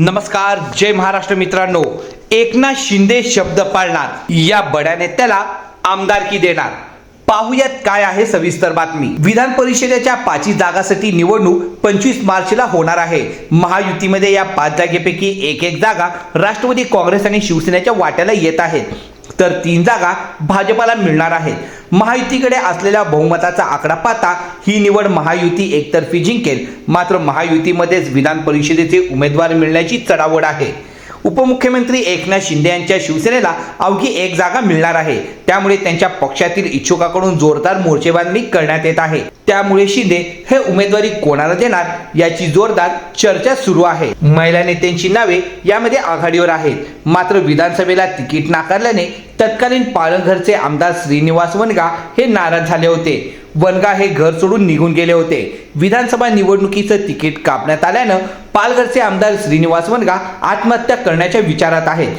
नमस्कार जय महाराष्ट्र मित्रांनो. एकनाथ शिंदे शब्द पाळणार. या बड्या नेत्याला आमदारकी देणार. पाहुयात काय आहे सविस्तर बातमी. विधान परिषदेच्या पाचही जागासाठी निवडणूक पंचवीस मार्चला होणार आहे. महायुतीमध्ये या पाच जागेपैकी एक एक जागा राष्ट्रवादी काँग्रेस आणि शिवसेनेच्या वाट्याला येत आहेत. तर तीन जागा भाजपाला मिळणार आहेत. महायुतीकडे असलेल्या बहुमताचा आकडा पाहता ही निवड महायुती एकतर्फी जिंकेल. मात्र महायुतीमध्येच विधान परिषदेचे उमेदवार मिळण्याची चढावड आहे. उपमुख्यमंत्री एकनाथ शिंदे यांच्या शिवसेनेला अवघी एक जागा मिळणार आहे. त्यामुळे त्यांच्या पक्षातील इच्छुकाकडून जोरदार मोर्चेबांधणी करण्यात येत आहे. त्यामुळे शिंदे हे उमेदवारी कोणाला देणार याची जोरदार चर्चा सुरू आहे. महिला नेत्यांची नावे यामध्ये आघाडीवर आहेत. मात्र विधानसभेला तिकीट नाकारल्याने तत्कालीन पालघरचे आमदार श्रीनिवास वनगा हे नाराज झाले होते. वनगा हे घर सोडून निघून गेले होते. विधानसभा निवडणुकीचं तिकीट कापण्यात आल्यानं पालघरचे आमदार श्रीनिवास वनगा आत्महत्या करण्याच्या विचारात आहेत.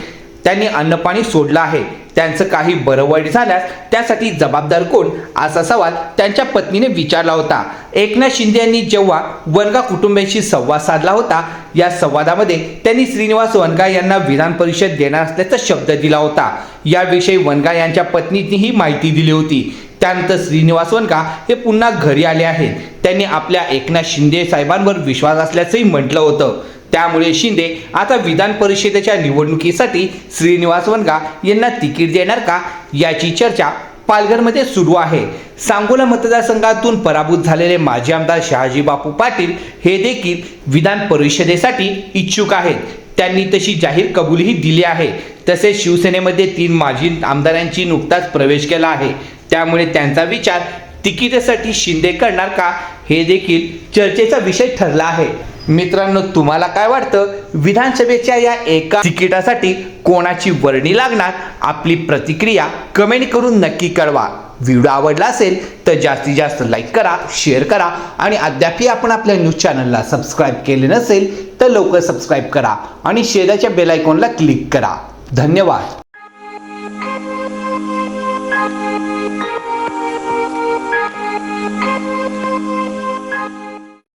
त्यांनी अन्नपाणी सोडलं आहे. त्यांचं काही बरं वाईट झाल्यास त्यासाठी जबाबदार कोण? असा सवाल त्यांच्या पत्नीने विचारला होता. एकनाथ शिंदे यांनी जेव्हा वनगा कुटुंबियांशी संवाद साधला होता या संवादामध्ये त्यांनी श्रीनिवास वनगा यांना विधान परिषद देणार असल्याचा शब्द दिला होता. याविषयी वनगा यांच्या पत्नीने ही माहिती दिली होती. त्यानंतर श्रीनिवास वनका हे पुन्हा घरी आले आहेत. त्यांनी आपल्या एकनाथ शिंदे साहेबांवर विश्वास असल्याचंही म्हटलं होतं. त्यामुळे शिंदे आता विधान परिषदेच्या निवडणुकीसाठी श्रीनिवास वनगा यांना तिकीट देणार का याची चर्चा पालघरमध्ये सुरू आहे. सांगोला मतदारसंघातून पराभूत झालेले माजी आमदार शहाजी बापू पाटील हे देखील विधान परिषदेसाठी इच्छुक आहेत. त्यांनी तशी जाहीर कबुलीही दिली आहे. तसेच शिवसेनेमध्ये तीन माजी आमदारांची नुकताच प्रवेश केला आहे. त्यामुळे त्यांचा विचार तिकिटासाठी शिंदे करणार का हे देखील चर्चेचा विषय ठरला आहे. मित्रांनो तुम्हाला काय वाटतं? विधानसभेच्या या एका तिकिटासाठी कोणाची वर्णी लागणार? आपली प्रतिक्रिया कमेंट करून नक्की कळवा. व्हिडिओ आवडला असेल तर जास्तीत जास्त लाईक करा शेअर करा आणि अद्यापही आपण आपल्या न्यूज चॅनलला सबस्क्राईब केले नसेल तर लवकर सबस्क्राईब करा आणि शेजारच्या बेलायकॉनला क्लिक करा धन्यवाद